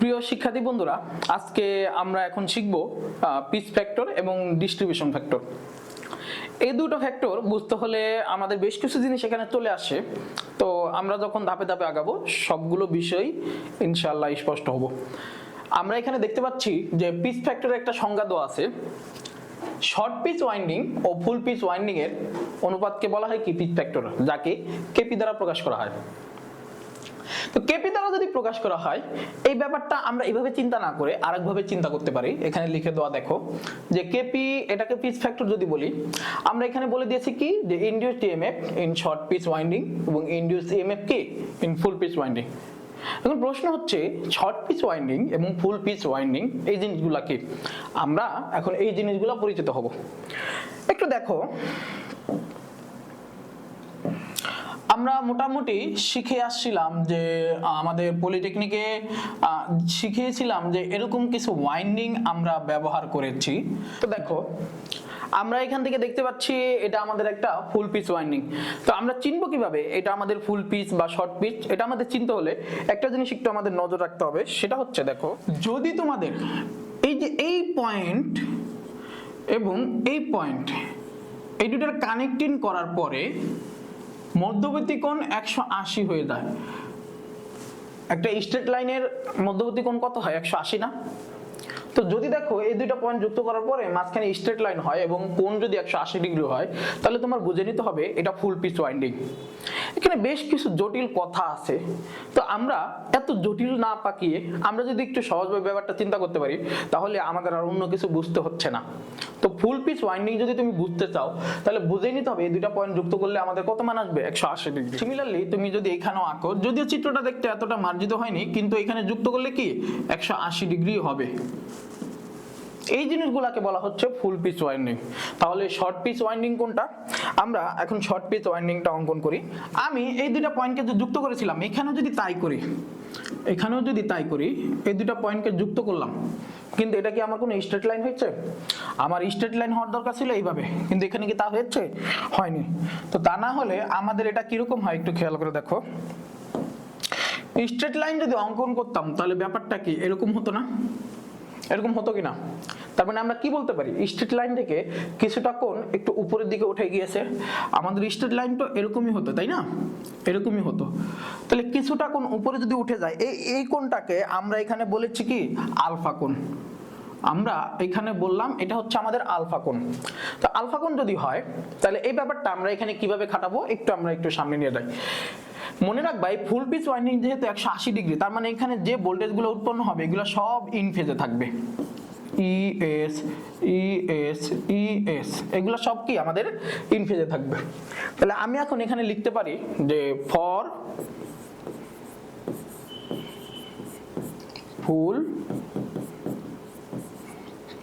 প্রিয় শিক্ষার্থী বন্ধুরা, আজকে আমরা এখন শিখব পিচ ফ্যাক্টর এবং ডিস্ট্রিবিউশন ফ্যাক্টর। এই দুটো ফ্যাক্টর বুঝতে হলে আমাদের বেশ কিছু জিনিস এখানে চলে আসে। তো আমরা যখন ধাপে ধাপে আগাবো, সবগুলো বিষয় ইনশাল্লাহ স্পষ্ট হব। আমরা এখানে দেখতে পাচ্ছি যে পিচ ফ্যাক্টরের একটা সংজ্ঞা দেওয়া আছে। শর্ট পিচ ওয়াইন্ডিং ও ফুল পিচ ওয়াইন্ডিং এর অনুপাতকে বলা হয় কি পিচ ফ্যাক্টর, যাকে কেপি দ্বারা প্রকাশ করা হয়। তো কেপি দ্বারা যদি প্রকাশ করা হয়, এই ব্যাপারটা আমরা এইভাবে চিন্তা না করে আরেকভাবে চিন্তা করতে পারি। এখানে লিখে দেওয়া দেখো যে কেপি এটাকে পিচ ফ্যাক্টর যদি বলি, আমরা এখানে বলে দিয়েছি কি? যে induce EMF in short pitch winding এবং ইন্ডিউস ইএমএফ কি? ইন ফুল পিচ ওয়াইন্ডিং এখন প্রশ্ন হচ্ছে শর্ট পিচ ওয়াইন্ডিং এবং ফুল পিচ ওয়াইন্ডিং এই জিনিসগুলা কি? আমরা এখন এই জিনিসগুলো পরিচিত হব। একটু দেখো আমরা মোটামুটি শিখে আসছিলাম যে আমাদের পলিটেকনিকে শিখিয়েছিলাম যে এরকম কিছু ওয়াইন্ডিং আমরা ব্যবহার করেছি। তো দেখো, আমরা এখান থেকে দেখতে পাচ্ছি এটা আমাদের একটা ফুল পিচ ওয়াইন্ডিং তো আমরা চিনবো কীভাবে এটা আমাদের ফুল পিচ বা শর্ট পিচ এটা আমাদের চিনতে হলে একটা জিনিস একটু আমাদের নজর রাখতে হবে, সেটা হচ্ছে দেখো, যদি তোমাদের এই যে এই পয়েন্ট এবং এই পয়েন্ট এই দুটার কানেক্টিং করার পরে মধ্যবর্তী কোণ একশো আশি হয়ে যায়। একটা স্ট্রেট লাইনের মধ্যবর্তী কোণ কত হয়? একশো আশি না? তো যদি দেখো, এই দুইটা পয়েন্ট যুক্ত করার পরে মাঝখানে স্ট্রেট লাইন হয় এবং কোন যদি একশো আশি ডিগ্রি হয়, তাহলে তোমার বুঝে নিতে হবে এটা ফুল পিচ ওয়াইন্ডিং এখানে বেশ কিছু জটিল কথা আছে। তো আমরা এত জটিল না পাকিয়ে আমরা যদি একটু সহজভাবে ব্যাপারটা চিন্তা করতে পারি, তাহলে আমাদের আর অন্য কিছু বুঝতে হচ্ছে না। তো ফুল পিচ ওয়াইন্ডিং যদি তুমি বুঝতে চাও, তাহলে বুঝে নিতে হবে এই দুইটা পয়েন্ট যুক্ত করলে আমাদের কত মান আসবে? একশো আশি ডিগ্রি সিমিলারলি তুমি যদি এখানেও আঁকো, যদিও চিত্রটা দেখতে এতটা মার্জিত হয়নি, কিন্তু এখানে যুক্ত করলে কি? একশো আশি ডিগ্রি হবে। এই জিনিসগুলোকে বলা হচ্ছে ফুল পিচ ওয়াইন্ডিং তাহলে শর্ট পিচ ওয়াইন্ডিং কোনটা? আমরা এখন শর্ট পিচ ওয়াইন্ডিংটা অঙ্কন করি। আমি এই দুইটা পয়েন্টকে যুক্ত করেছিলাম, এখানেও যদি তাই করি, এখানেও যদি তাই করি, এই দুইটা পয়েন্টকে যুক্ত করলাম, কিন্তু এটা কি আমার কোনো স্ট্রেট লাইন হয়েছে? আমার স্ট্রেট লাইন হওয়ার দরকার ছিল এইভাবে, কিন্তু এখানে কি তা হয়েছে? হয়নি। তো তা না হলে আমাদের এটা কীরকম হয় একটু খেয়াল করে দেখো। স্ট্রেট লাইন যদি অঙ্কন করতাম, তাহলে ব্যাপারটা কি, এরকম হতো না? এরকম হতো কিনা? তার মানে আমরা কি বলতে পারি? স্ট্রেট লাইন থেকে কিছুটা কোণ একটু উপরের দিকে উঠে গিয়েছে। আমাদের স্ট্রেট লাইন তো এরকমই হতো, তাই না? এরকমই হতো। তাহলে কিছুটা কোণ উপরে যদি উঠে যায়, এই এই কোণটাকে আমরা এখানে বলেছি কি? আলফা কোণ। আমরা এখানে বললাম এটা হচ্ছে আমাদের আলফা কোণ। তো আলফা কোণ যদি হয়, তাহলে এই ব্যাপারটা আমরা এখানে কীভাবে খাটাবো? একটু আমরা একটু সামনে নিয়ে যাই। মনে রাখবা, এই ফুল পিচ ওয়াইন্ডিং যেহেতু একশো আশি ডিগ্রি, তার মানে এখানে যে ভোল্টেজগুলো উৎপন্ন হবে, এগুলো সব ইন ফেজে থাকবে। ই এস ই এস এগুলো সব কি আমাদের ইন ফেজে থাকবে? তাহলে আমি এখন এখানে লিখতে পারি যে ফর ফুল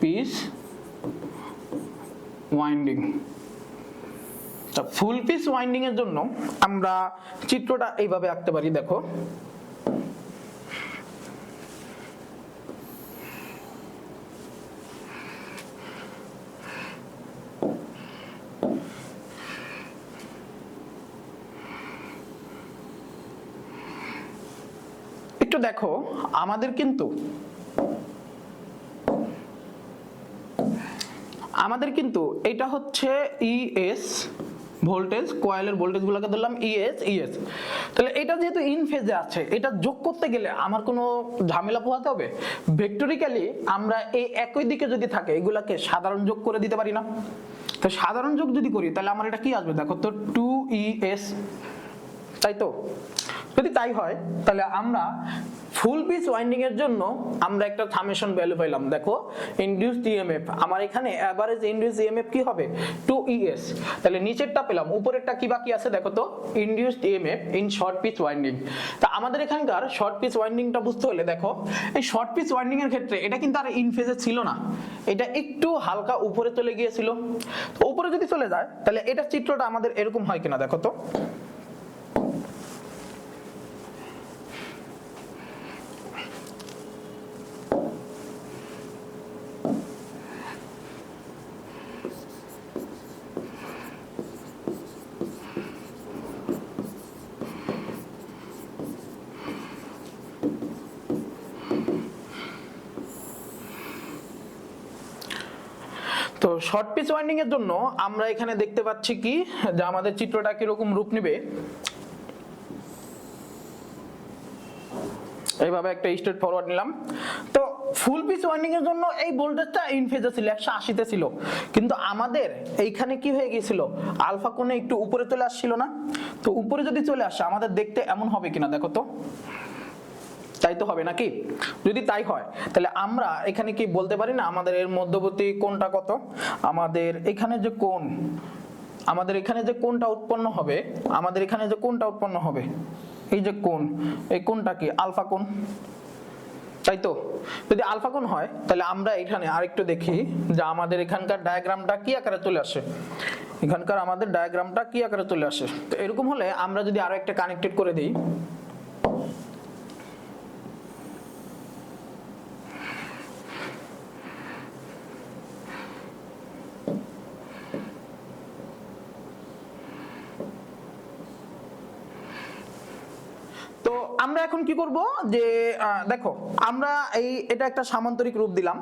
পিস ওয়াইন্ডিং তা ফুল পিস ওয়াইন্ডিং এর জন্য আমরা চিত্রটা এইভাবে আঁকতে পারি, দেখো। একটু দেখো, আমাদের কিন্তু আমাদের কিন্তু এটা হচ্ছে ইএস ভোল্টেজ কয়েলের ভোল্টেজগুলোকে ধরলাম ইএস ইএস তাহলে এটা যেহেতু ইন ফেজে আছে, এটা যোগ করতে গেলে আমার কোনো ঝামেলা পোহাতে হবে? ভেক্টরিক্যালি আমরা এই একই দিকে যদি থাকে, এগুলাকে সাধারণ যোগ করে দিতে পারি না। তো সাধারণ যোগ যদি করি, তাহলে আমার এটা কি আসবে? দেখো তো টু ইএস তাই তো? যদি তাই হয়, তাহলে আমরা ফুল পিচ ওয়াইন্ডিং এর জন্য আমরা একটা থামেশন ভ্যালু পাইলাম। দেখো ইনডিউসড ইএমএফ আমার এখানে এভারেজ ইনডিউসড ইএমএফ কি হবে? 2 ইএস তাহলে নিচেরটা পেলাম, উপরেরটা কি বাকি আছে দেখো তো? Induced EMF in short pitch winding তা আমাদের এখানকার শর্ট পিচ ওয়াইন্ডিংটা বুঝতে হলে দেখো, এই শর্ট পিচ ওয়াইন্ডিং এর ক্ষেত্রে এটা কিন্তু আর ইন ফেজে ছিল না। এটা একটু হালকা উপরে চলে গিয়েছিল। তো উপরে যদি চলে যায়, তাহলে এটা চিত্রটা আমাদের এরকম হয় কিনা দেখো তো? তো শর্ট পিচ ওয়াইন্ডিং এর জন্য আমরা এখানে দেখতে পাচ্ছি কি, যে আমাদের চিত্রটা কীরকম রূপ নেবে। এইভাবে একটা স্ট্রেট ফরওয়ার্ড নিলাম। তো ফুল পিচ ওয়াইন্ডিং এর জন্য এই ভোল্টেজটা ইন ফেজে ছিল, একশো আশিতে ছিল। কিন্তু আমাদের এইখানে কি হয়ে গিয়েছিল আলফা কোণে একটু উপরে চলে আসছিল না। তো উপরে যদি চলে আসে, আমাদের দেখতে এমন হবে কিনা দেখো তো। তাই তো হবে নাকি? যদি তাই হয়, তাহলে আমরা এখানে কি বলতে পারি না? আমাদের এর মধ্যবর্তী কোনটা কত? আমাদের এখানে যে কোন আমাদের এখানে যে কোনটা উৎপন্ন হবে, আমাদের এখানে যে কোনটা উৎপন্ন হবে, এই যে কোন এই কোনটা কি? আলফা কোন তাই তো? যদি আলফা কোণ হয়, তাহলে আমরা এখানে আরেকটু দেখি যে আমাদের এখানকার ডায়াগ্রামটা কি আকারে চলে আসে? এখানকার আমাদের ডায়াগ্রামটা কি আকারে চলে আসে? তো এরকম হলে আমরা যদি আরও একটা কানেক্টেড করে দিই তো আমরা এখন কি করব? যে দেখো আমরা এই এটা একটা সামান্তরিক রূপ দিলাম।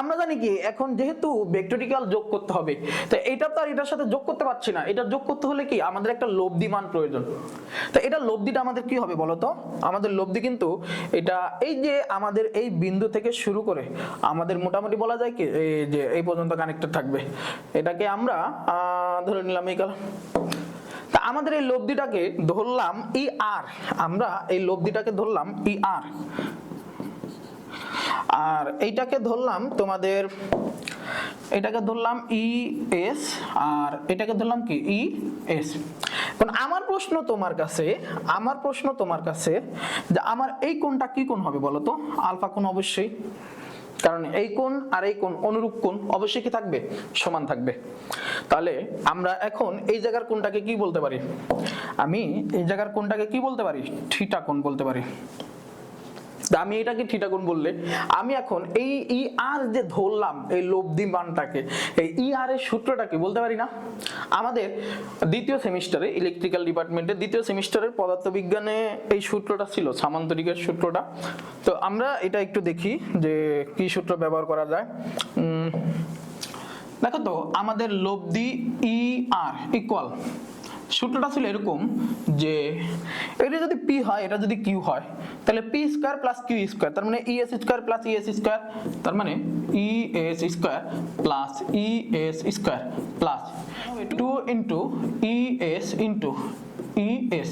আমরা জানি কি, এখন যেহেতু ভেক্টরিক্যাল যোগ করতে হবে, তো এটা তো আর এটার সাথে যোগ করতে পারছি না। এটা যোগ করতে হলে কি, আমাদের একটা লব্ধি মান প্রয়োজন। তো এটা লব্ধিটা আমাদের কি হবে বলো তো? আমাদের লব্ধি কিন্তু এটা এই যে আমাদের এই বিন্দু থেকে শুরু করে আমাদের মোটামুটি বলা যায় কি, এই যে এই পর্যন্ত কানেক্টেড থাকবে। এটাকে আমরা ধরে নিলাম এই তা আমাদের এই লব্ধিটাকে ধরলাম ই আর আমরা এই লব্ধিটাকে ধরলাম ই আর আর এইটাকে ধরলাম তোমাদের, এটাকে ধরলাম ই এস আর এটাকে ধরলাম কি? ই এস এখন আমার প্রশ্ন তোমার কাছে, আমার প্রশ্ন তোমার কাছে যে আমার এই কোণটা কি কোণ হবে বলো তো? আলফা কোণ অবশ্যই। কারণ এই কোণ আর এই কোণ অনুরূপ কোণ অবশ্যই কি থাকবে? সমান থাকবে। তাহলে আমরা এখন এই জায়গার কোণটাকে কি বলতে পারি? আমি এই জায়গার কোণটাকে কি বলতে পারি? থিটা কোণ বলতে পারি। তা আমি এটাকে কোণ বললে, আমি এখন এই ই আর যে ধরলাম, এই লব্ধি মানটাকে এই ই আর এর সূত্রটাকে বলতে পারি না? আমাদের দ্বিতীয় সেমিস্টারে ইলেকট্রিক্যাল ডিপার্টমেন্টের দ্বিতীয় সেমিস্টারের পদার্থবিজ্ঞানে এই সূত্রটা ছিল, সামান্তরিকের সূত্রটা। তো আমরা এটা একটু দেখি যে কি সূত্র ব্যবহার করা যায়। দেখো তো, আমাদের লব্ধি ই আর ইকুয়াল সূত্রটা ছিল এরকম যে এটা যদি পি হয়, এটা যদি কিউ হয়, তাহলে P square plus Q square তার মানে ES square plus ES square তার মানে E S square plus E S square plus two into ES into ES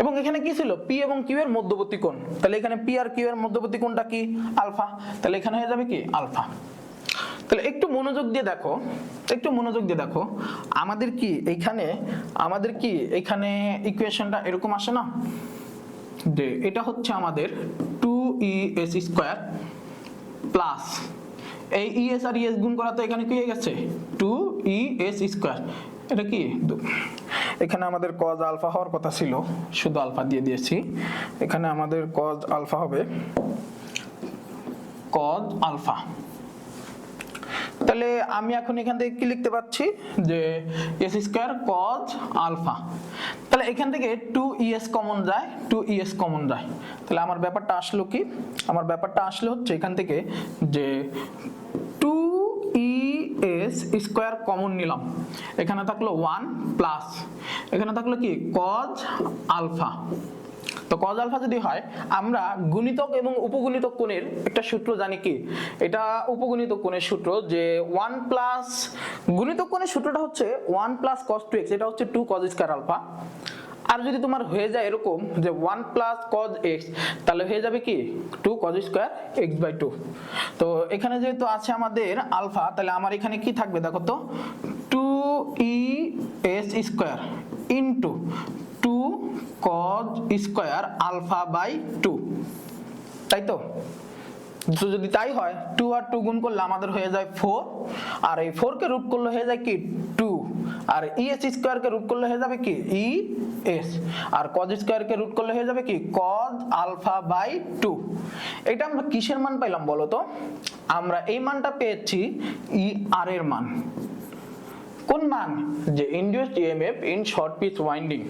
এবং এখানে কি ছিল? পি এবং কিউ এর মধ্যবর্তী কোণ। তাহলে এখানে পি আর কিউ এর মধ্যবর্তী কোণটা কি? আলফা। তাহলে এখানে হয়ে যাবে কি? আলফা। তাহলে একটু মনোযোগ দিয়ে দেখো, একটু মনোযোগ দিয়ে দেখো, আমাদের কি এইখানে আমাদের কি এখানে ইকুয়েশনটা এরকম আসে না? যে এটা হচ্ছে আমাদের two E S square plus এই ইএস আর ইএস গুণ করা তো এখানে কি হয়ে গেছে? টু ই এস স্কোয়ার এটা কি? এখানে আমাদের কজ আলফা হওয়ার কথা ছিল, শুধু আলফা দিয়ে দিয়েছি। এখানে আমাদের কজ আলফা হবে কজ আলফা তাহলে আমি এখন এখান থেকে কি লিখতে পাচ্ছি যে এস স্কোয়ার কজ আলফা। তাহলে এখান থেকে টু ইএস কমন যায় টু ইএস কমন যায়। তাহলে আমার ব্যাপারটা আসলো কি? আমার ব্যাপারটা আসলে হচ্ছে এখান থেকে যে two E S square common নিলাম। এখানে থাকল ওয়ান প্লাস এখানে থাকল কি? Cos alpha. তো কজ আলফা যদি হয়, আমরা গুণিতক এবং উপগুণিতক কোণের একটা সূত্র জানি কি? এটা উপগুণিতক কোণের সূত্র যে ওয়ান প্লাস গুণিতক কোণের সূত্রটা হচ্ছে one plus cos two x এটা হচ্ছে টু কজ স্কোয়ার আলফা আর যদি তোমার হয়ে যায় এরকম যে ওয়ান প্লাস কজ এক্স তাহলে হয়ে যাবে কি? Two cos square x by two তো এখানে যেহেতু আছে আমাদের আলফা তাহলে আমার এখানে কি থাকবে দেখো তো? Two E S square into cos square alpha by two তাই তো? যদি তাই হয় টু আর টু গুণ করলে আমাদের হয়ে যায় ফোর আর এই ফোর কে রুট করলে হয়ে যায় কি? টু আর ইএস স্কোয়ার কে রুট করলে হয়ে যাবে কি? ই এস আর কজ স্কোয়ার কে রুট করলে হয়ে যাবে কি? কজ আলফা বাই টু এটা আমরা কিসের মান পাইলাম বলো তো? আমরা এই মানটা পেয়েছি ই আর এর মান। কোন মান? যে induced EMF in short pitch winding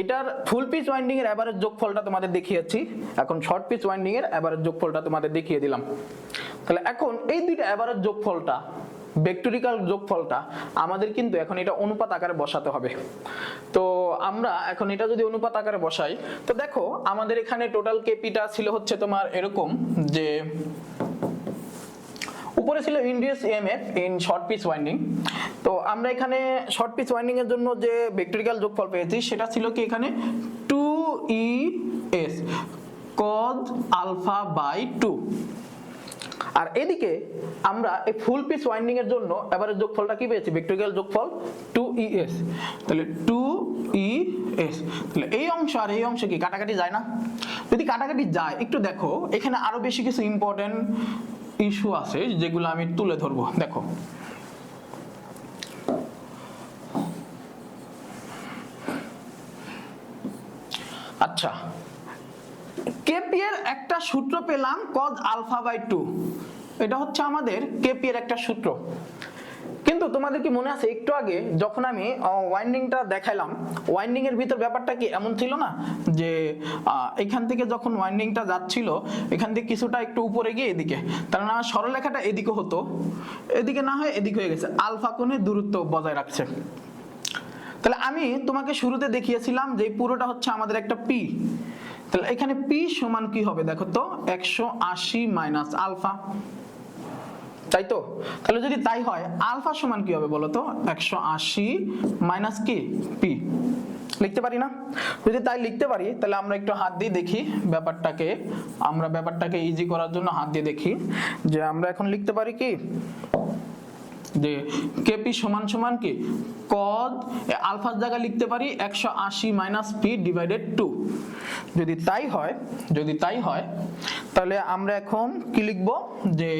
এটার ফুল পিচ ওয়াইন্ডিং এর এভারেজ যোগফলটা তোমাদের দেখিয়েছি। এখন শর্ট পিচ ওয়াইন্ডিং এর এভারেজ যোগফলটা তোমাদের দেখিয়ে দিলাম। তাহলে এখন এই দুইটা এভারেজ যোগফলটা ভেক্টরিক্যাল যোগফলটা, আমাদের কিন্তু এখন এটা অনুপাত আকারে বসাতে হবে। তো আমরা এখন এটা যদি অনুপাত আকারে বসাই, তো দেখো আমাদের এখানে টোটাল কেপিটা ছিল হচ্ছে তোমার এরকম যে উপরে ছিল induced EMF in short pitch winding তো আমরা এখানে শর্ট পিচ ওয়াইন্ডিং এর জন্য যে ভেক্টরিক্যাল যোগফল পেয়েছি, সেটা ছিল কি এখানে? Two E S cos alpha by two আর এদিকে আমরা এই ফুল পিস ওয়াইন্ডিং এর জন্য এবারে যোগফলটা কি পেয়েছি? ভেক্টরিক্যাল যোগফল টু ই এস তাহলে টু ই এস তাহলে এই অংশ আর এই অংশ কি? কাটাকাটি যায় না? যদি কাটাকাটি যায়, একটু দেখো, এখানে আরও বেশি কিছু ইম্পর্টেন্ট ইস্যু আছে যেগুলো আমি তুলে ধরবো, দেখো। আচ্ছা কেপি এর একটা সূত্র পেলাম কজ আলফা বাই টু এটা হচ্ছে আমাদের কেপি এর একটা সূত্র। কিন্তু তোমাদের কি মনে আছে, একটু আগে যখন আমি ওয়াইন্ডিংটা দেখাইলাম ওয়াইন্ডিং এর ভিতর ব্যাপারটা কি এমন ছিল না? যে এখান থেকে যখন ওয়াইন্ডিংটা যাচ্ছিল, এখান থেকে কিছুটা একটু উপরে গিয়ে এদিকে। তার না সরলরেখাটা এদিকে হতো, এদিকে না হয় এদিকে হয়ে গেছে। আলফা কোণে দূরত্ব বজায় রাখছে। তাহলে আমি তোমাকে শুরুতে দেখিয়েছিলাম যে পুরোটা হচ্ছে আমাদের একটা পি তাহলে এখানে পি সমান কি হবে দেখো তো? একশো আশি মাইনাস আলফা। তাই তো তাহলে যদি তাই হয়, আলফা সমান কি হবে বলো তো? একশো আশি মাইনাস কি? পি। লিখতে পারি না? যদি তাই লিখতে পারি, তাহলে আমরা একটু হাত দিয়ে দেখি ব্যাপারটাকে। আমরা ব্যাপারটাকে ইজি করার জন্য হাত দিয়ে দেখি। যে আমরা এখন লিখতে পারি কি? যে কেপি সমান সমান কি? কদ আলফার জায়গায় লিখতে পারি একশো আশি মাইনাস পি ডিভাইডেড টু যদি তাই হয়, যদি তাই হয়, তাহলে আমরা এখন কি লিখব? যে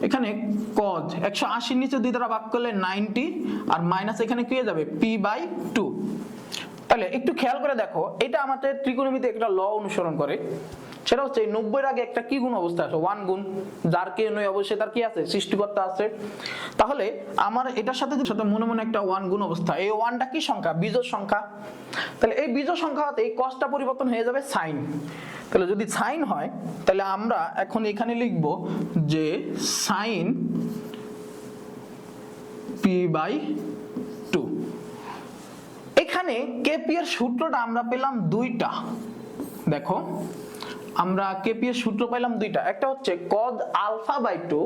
এখানে কজ একশো আশির নিচে দুই দ্বারা ভাগ করলে নাইনটি আর মাইনাস এখানে কি হয়ে যাবে? পি বাই টু তাহলে একটু খেয়াল করে দেখো, এটা আমাদের ত্রিকোণমিতি একটা ল অনুসরণ করে। সেটা হচ্ছে এই নব্বইয়ের আগে একটা কি গুণ অবস্থা আছে? ওয়ান গুণ। যার কে নয় অবশ্যই তার কি আছে? সৃষ্টিকর্তা আছে। তাহলে আমার এটার সাথে সাথে মনে মনে একটা ওয়ান গুণ অবস্থা। এই ওয়ানটা কি সংখ্যা? বীজোড় সংখ্যা। তাহলে এই বীজোড় সংখ্যা এই কসটা পরিবর্তন হয়ে যাবে সাইন তাহলে যদি সাইন হয়, তাহলে আমরা এখন এখানে লিখব যে সাইন পি বাই এখানে কেপি এর সূত্রটা আমরা পেলাম দুইটা। দেখো, আমরা কেপি এর সূত্র পেলাম দুইটা। একটা হচ্ছে কদ আলফা বাই টু,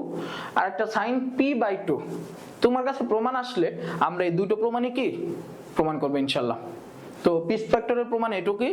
আর একটা সাইন পি বাই টু। তোমার কাছে প্রমাণ আসলে আমরা এই দুটো প্রমাণই কি? প্রমাণ করব ইনশাল্লাহ। তো পিস ফ্যাক্টরের প্রমাণ এটুকুই।